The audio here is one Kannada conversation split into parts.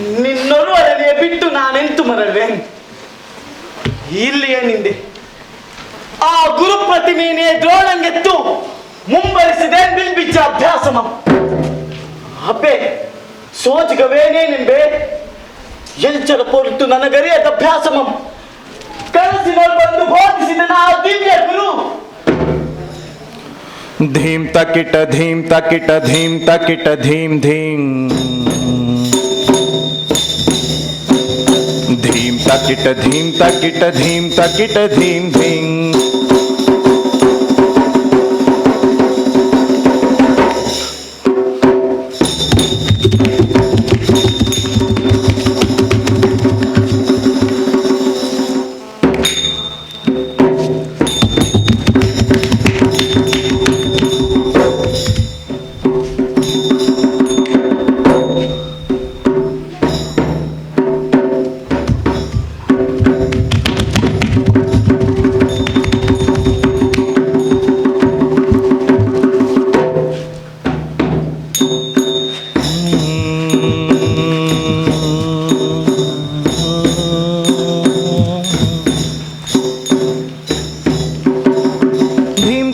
ನಿನ್ನೊರುವರನೆ ಬಿಟ್ಟು ನಾನೆಂತು ಮರಲ್ವೆ ಇಲ್ಲಿಯೇ ನಿಂದೆ. ಆ ಗುರು ಪ್ರತಿಮೆಯೇ ದ್ರೋಣಂಗೆತ್ತು ಮುಂಬರಿಸಿದೆ ಬಿಲ್ಬಿಚ್ಚ ಅಭ್ಯಾಸಮ. ಅಬ್ಬೆ, ಸೋಜಿಗವೇನೇ ನಿಂಬೆ? ಎಲ್ಚರ ಪೊರ್ತು ನನಗರಿಯದ ಅಭ್ಯಾಸಮಂ. ಕನಸಿನಲ್ಲಿ ಬಂದು ಬೋಧಿಸಿದ ನಾ ದಿವ್ಯ ಗುರು. ಧೀಂ ತಕಿಟ ಧೀಂ ತಕಿಟ ಧೀಂ ತಕಿಟ ಧೀಂ ಧೀಂ తకిట ధీం తకిట ధీం తకిట ధీం ధీం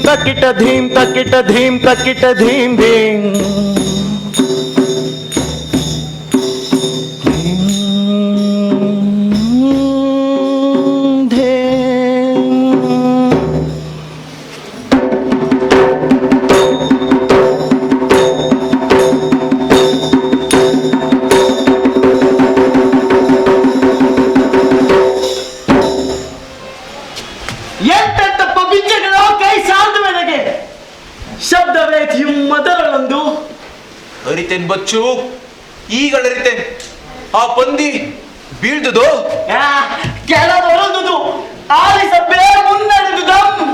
तकिट धीम तकिट धीम तकिट धीम धीम ಬಚ್ಚು ಈಗಳರಿತೇನ್ ಆ ಪಂದಿ ಬೀಳ್ದುದು? ಕೆಲವರು ಆಲಿಸ ಬೇರೆ ಕೆಲವರು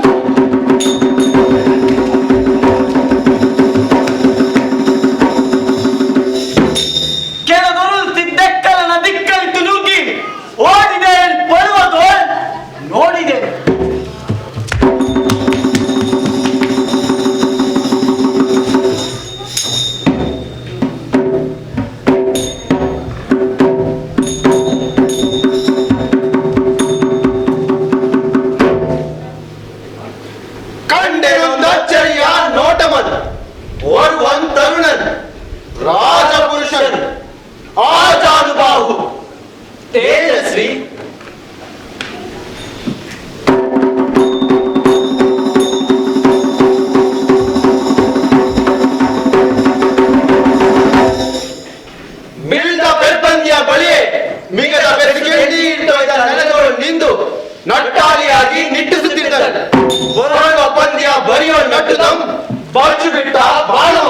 ನಿಂದು ನಟ್ಟಾಲಿಯಾಗಿ ನಿಟ್ಟಿಸುತ್ತಿದ್ದರು. ಬರೋಣ ಪಂದ್ಯ ಬರೆಯೋ ನಟ್ಟುದಂ ಬಾಚು ಬಿಟ್ಟ ಬಾಳು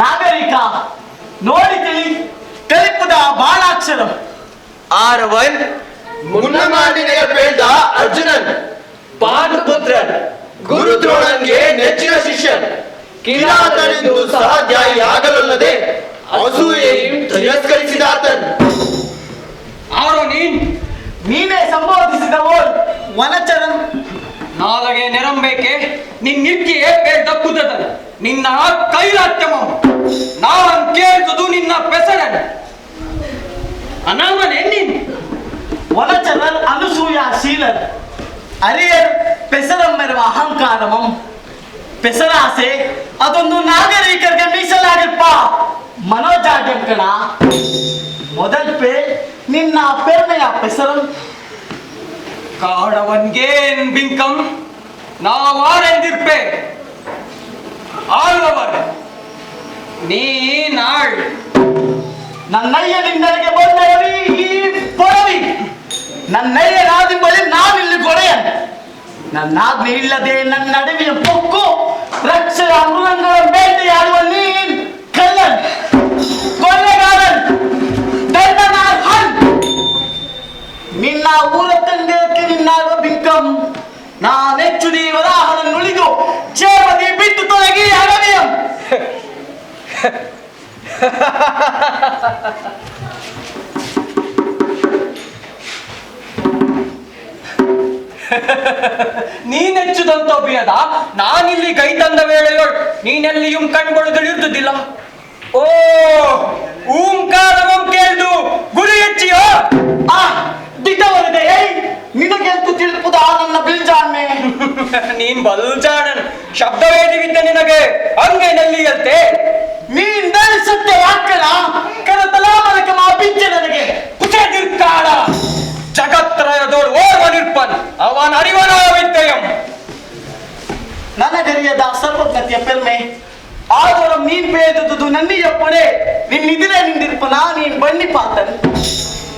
ನಾಗರಿಕ ನೋಡಿ ಬಾಳಾಕ್ಷರ ಆರವನ್ ಮುನ್ನಮಾಡಿನೆಯ ಬೇಳ್ದ ಅರ್ಜುನನ್ ಪಾಂಡುಪುತ್ರನ್ ಗುರು ದ್ರೋಣನ್ಗೆ ನೆಚ್ಚಿನ ಶಿಷ್ಯನ್ ಕಿರಾತನೆಂದು ಸಹಾಧ್ಯಾಯಿ ಆಗಲಲ್ಲದೆ ಅಸೂಯೆയും ತಿರಸ್ಕರಿಸಿದಾತನ್ ಅವನು ನೀನ್ ನೀನೇ ಸಂಬೋಧಿಸಿದವೋ ವನಚರನ್. ನಾಲಗೆ ನೆರಂಬೇಕೆ ನಿನ್ನಿಟ್ಟಿಯೇ ಬೇಡ ಕುದದನ. ನಿನ್ನ ಕೈಲಾತ್ಯಮಂ ನಾನು ಕೇಳ್ದುದು ನಿನ್ನ ಪೆಸರನ್ ಅನಾಮನೆ ನೀನ್ ವನಚರನ್ ಅನುಸೂಯಾಶೀಲನ್ ಅರಿಯರ್ ಪೆಸರಮ್ಮೆರುವ ಅಹಂಕಾರಮಂ. ಪೆಸರಾಸೆ ಅದೊಂದು ನಾಗರಿಕರಿಗೆ ಮೀಸಲಾಗಿಪ್ಪ ಮನೋಜಾಡ್ಯಂಕಣ ಮೊದಲ್ ಪೇ ನಿನ್ನ ಪೆರ್ಮೆಯ ಪೆಸರಂ. ಕಾಡವನ್ಗೇನ್ ಬಿಂಕಂ ನಾವಾರೆಂದಿರ್ಪೆ? ಆಳ್ವವರ್ ನೀ ನಾಳ್ ನನ್ನಯ್ಯ ಬಂದರವಿ ಈ ಪೊಡವಿ ನನ್ನಯ್ಯ ನಾದಿ ಬಳಿ ನಾವಿಲ್ಲಿ ಕೊಡೆಯನ್ ನನ್ನ ಇಲ್ಲದೆ ನನ್ನ ನಡುವಿನ ಪೊಕ್ಕು ರಕ್ಷ ಅಮೃತಗಳ ಬೇಟೆಯಾಡುವ ನೀನೆಚ್ಚುದಂತ ಬಿಯದ ನಾನಿಲ್ಲಿ ಕೈ ತಂದ ವೇಳೆಯೊಳ್ ನೀನೆಲ್ಲಿಯೂ ಕಣ್ಗೊಳಗಳಿರ್ದುದಿಲ್ಲ ಓ, ಓಂಕಾರವಂ ಕೇಳ್ದು ಗುರಿ ಹೆಚ್ಚಿಯೋ? ಆ ದಿಟವರದೆ ನಿನಗೆಂತು ತಿಳಿಪುದ ನನ್ನ ಬಿಲ್ಜಾಣ್ಮೆ ನೀನ್ ಬಲ್ಜಾಣನ್ ಶಬ್ದವೇದಿವಿದ್ದ ನಿನಗೆ, ಹಂಗೆ ನಲ್ಲಿಯಂತೆ. ನೀನ್ ಸತ್ಯ ವಾಕ್ಕಲ ನನಗರಿಯದ ಸರ್ವಜ್ಞತೆಯ ಪೆರ್ಮೆ ಆದರ ನೀನ್ ಬೇದದುದು ನನ್ನಿಯ ಪಡೆ ನಿನ್ ಇದಿರೆ ನಿಂದಿರ್ಪನ ನೀನ್ ಬಣ್ಣಿ ಪಾತನ್.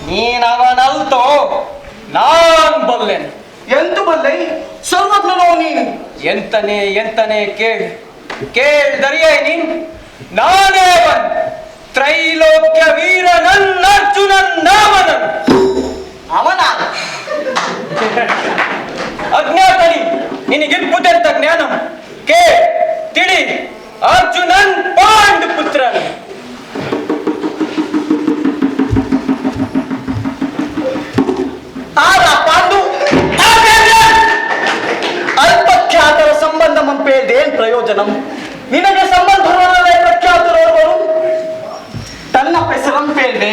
ನೀನ್ ಅವನಲ್ತೋ ನಾನ್ ಬಲ್ಲೆನ್. ಎಂದು ಬಲ್ಲೆ? ಸರ್ವಜ್ಞನೋ ನೀನು. ಎಂತನೇ ಎಂತನೇ ಕೇಳ್ ಕೇಳ್ ದರಿಯೇ ನೀನ್? ನಾನೇ ಬನ್ ತ್ರೈಲೋಕ್ಯ ವೀರ ನನ್ನ ಅರ್ಜುನನ್ ನಾಮನನ್. ಅವನ ಅಜ್ಞಾತನಿ ನಿನಗಿರ್ಪುದೆಂತ ಜ್ಞಾನ ಕೇ ತಿಳಿ ಅರ್ಜುನನ್ ಪಾಂಡ್ ಪುತ್ರನ್. ಆರ ಪಾಂಡು ಅಲ್ಪಖ್ಯಾತರ ಸಂಬಂಧ ಮಂಪೇದೇನ್ ಪ್ರಯೋಜನ. ನಿನಗೆ ಸಂಬಂಧವರಲ್ಲೇ ಪ್ರಖ್ಯಾತರೋರ್ವರು. ತನ್ನ ಪೆಸರಂಪೇದೆ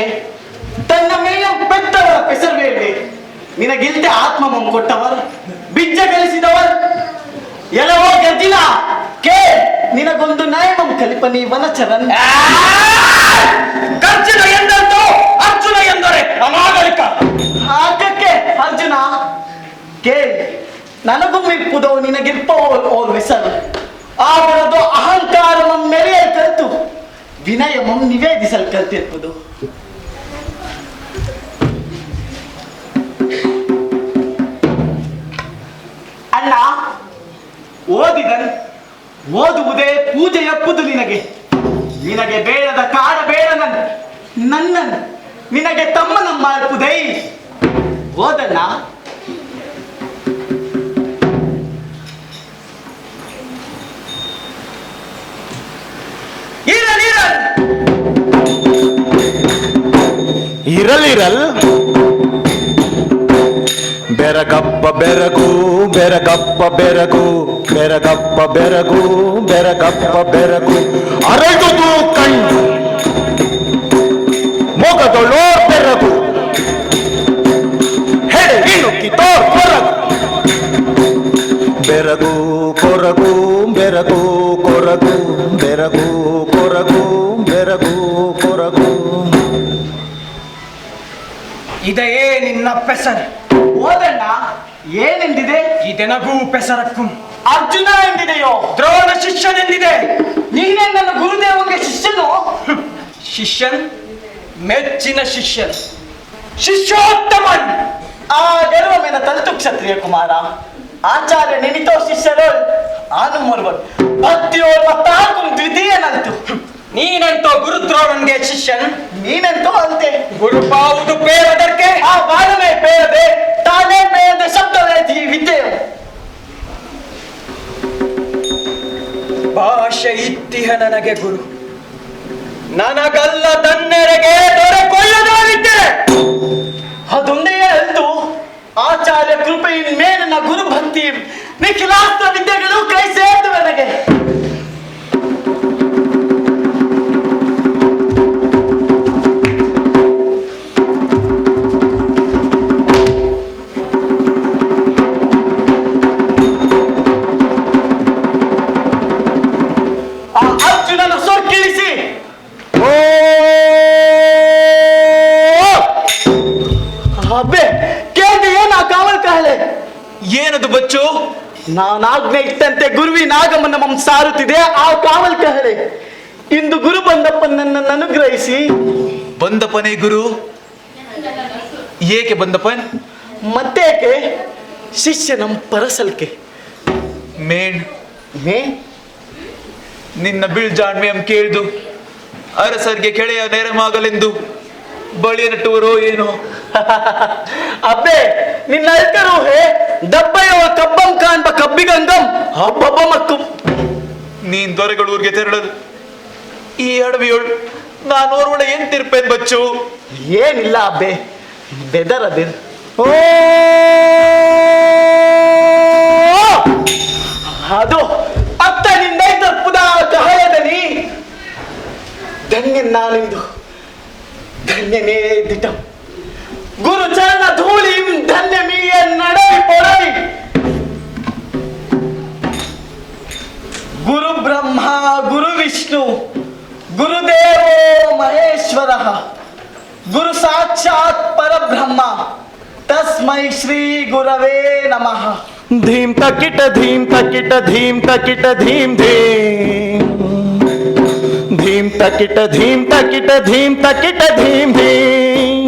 ತನ್ನ ಮೇಲೆ ಪೆತ್ತವರ ಪೆಸರ್ವೇದೆ ನಿನಗಿಲ್ದೆ ಆತ್ಮ ಕೊಟ್ಟವರು ಬಿಜ್ಜ ಗಳಿಸಿದವರ್ ಎಲ್ಲವೋ ಗೆದ್ದಿಲ್ಲ. ಕೇ ನಿನಗೊಂದು ನಯಮಂ ಕಲ್ಪನಿ ವನಚರನ್. ಅರ್ಜುನ ಎಂದಂತೂ ಅರ್ಜುನ ಎಂದರೆ ಅನಾಗರಿಕ ಹಾಗಕ್ಕೆ ಅರ್ಜುನ ಕೇ ನನಗೂ ಇಪ್ಪುದೋ ನಿನಗಿರ್ಪ ಓರ್ ಹೆಸರು. ಅವರದು ಅಹಂಕಾರ ಮೆರೆಯ ಕಲ್ತು ವಿನಯಮಂ ಓದಿದನ್ ಓದುವುದೇ ಪೂಜೆ ಎಪ್ಪುದು ನಿನಗೆ. ನಿನಗೆ ಬೇಡದ ಕಾಡ ಬೇಡ ನನ್ನ ನನ್ನ ನಿನಗೆ ತಮ್ಮನ ಮಾಡ್ಪುದೈ. ಇರಲಿರಲ್ ಇರಲಿರಲ್ ಬೆರಗಪ್ಪ ಬೆರಗು ಬೆರಗಪ್ಪ ಬೆರಗು ಬೆರಗಪ್ಪ ಬೆರಗು ಬೆರಗಪ್ಪ ಬೆರಗು. ಅರಳುದು ಕಣ್ಣು, ಮೊಗದೊಳೋ ಬೆರಗು. ಹೆಡೆ ಇಣುಕಿತೋ ಕೊರಗು. ಬೆರಗು ಕೊರಗು ಬೆರಗು ಕೊರಗು ಬೆರಗು ಕೊರಗು ಬೆರಗು ಕೊರಗು. ಇದೇ ನಿನ್ನ ಪೆಸರು? ಏನೆಂದಿದೆ ಇದೆನಗೂ ಪೆಸರಕ್ಕೂ. ಅರ್ಜುನ ಎಂದಿದೆಯೋ? ದ್ರೋಣ ಶಿಷ್ಯನೆಂದಿದೆ ನೀನೇ ನನ್ನ ಗುರುದೇವನಿಗೆ ಶಿಷ್ಯನು? ಶಿಷ್ಯನ್? ಮೆಚ್ಚಿನ ಶಿಷ್ಯನ್. ಶಿಷ್ಯೋತ್ತಮನ್! ಆ ಗೆಲುವಮೆನ ತಂತು ಕ್ಷತ್ರಿಯ ಕುಮಾರ ಆಚಾರ್ಯ ನೆನಿತೋ ಶಿಷ್ಯರು ಆನು ಮರ್ವನ್ ಭಕ್ತಿಯೋರ್ ಮತ್ತಾಕು ದ್ವಿತೀಯನಂತು. ನೀನಂತೋ ಗುರುದ್ರೋಣನ್ಗೆ ಶಿಷ್ಯನ್? ನೀನಂತೋ ಅಂತೆ. ಗುರುಪಾವುದು ಪೇರದಕ್ಕೆ ಆ ಬಾಣವೇ ಬೇಡದೆ ತಾನೇ ಬೇಡದೆ ಶಬ್ದವೇ ಈ ವಿದ್ಯೆಯು ಭಾಷೆ ಇತ್ತಿಹ ನನಗೆ ಗುರು. ನನಗಲ್ಲ ತನ್ನೆರೆಗೆ ದೊರೆಕೊಳ್ಳದಾಗಿದ್ದೆ ಅದೊಂದೇ ಎಂದು ಆಚಾರ್ಯ ಕೃಪೆಯ ಮೇಲಿನ ಗುರು ಭಕ್ತಿ ನಿಖಿಲಾಸ್ತ್ರ ವಿದ್ಯೆಗಳು ಕೈ ಸೇರ್ದು ನನಗೆ. ನಾನಾಜ್ಞೆ ಇಟ್ಟಂತೆ ಗುರುವಿ ನಾಗಮ್ಮನ ಮಂ ಸಾರುತ್ತಿದೆ ಆ ಕಾವಲ್ ಕಹಳೆ. ಇಂದು ಗುರು ಬಂದಪ್ಪ ನನ್ನನ್ನು ಅನುಗ್ರಹಿಸಿ. ಬಂದಪ್ಪನೇ ಗುರು. ಏಕೆ ಬಂದಪನ್ ಮತ್ತೇಕೆ? ನಮ್ಮ ಪರಸಲ್ಕೆ. ಮೇಣ್. ಮೇ? ನಿನ್ನ ಬೀಳ್ಜಾಣ್ಮೆ ಕೇಳ್ದು ಅರಸರ್ಗೆ ಕೆಳೆಯ ನೆರಮಾಗಲೆಂದು ಬಳಿಯ ನಟ್ಟುವರೋ ಏನು? ಅಬ್ಬೆ, ನಿನ್ನ ಅಲ್ಕರು ಹೇ ದಬ್ಬೆಯೋ ಕಬ್ಬಂ ಕಾಣ್ಬ ಕಬ್ಬಿಗಂಗಂ ಹಬ್ಬಬ್ಬ ಮಕ್ಕು ನೀನ್ ದೊರೆಗಳೂರ್ಗೆ ತೆರಳದು. ಈ ಅಡವಿಯೊಳ್ ನಾನು ಓರ್ವಳ ಏನ್ ತಿರ್ಪೇನ್ ಬಚ್ಚು? ಏನಿಲ್ಲ ಅಬ್ಬೆ ಬೆದರದಿರ್ ಓ! ಅದು ಅತ್ತ ಅತ್ತನಿಂದ ತಪ್ಪುದ ಕಹಳದನಿ ಧನ್ಯ ನಾನಿಂದು धन्य मे दिटम गुरुचरण धूलिं धन्यमीय नडै पोरै गुरु ब्रह्मा गुरु विष्णु गुरुदेवो महेश्वर गुरु साक्षात पर ब्रह्म तस्म श्री गुरव नम धीम तकिट धीम तकिट धीम तकिट धीम धीम ధీం తకిట ధీం తకిట ధీం తకిట ధీం ధీం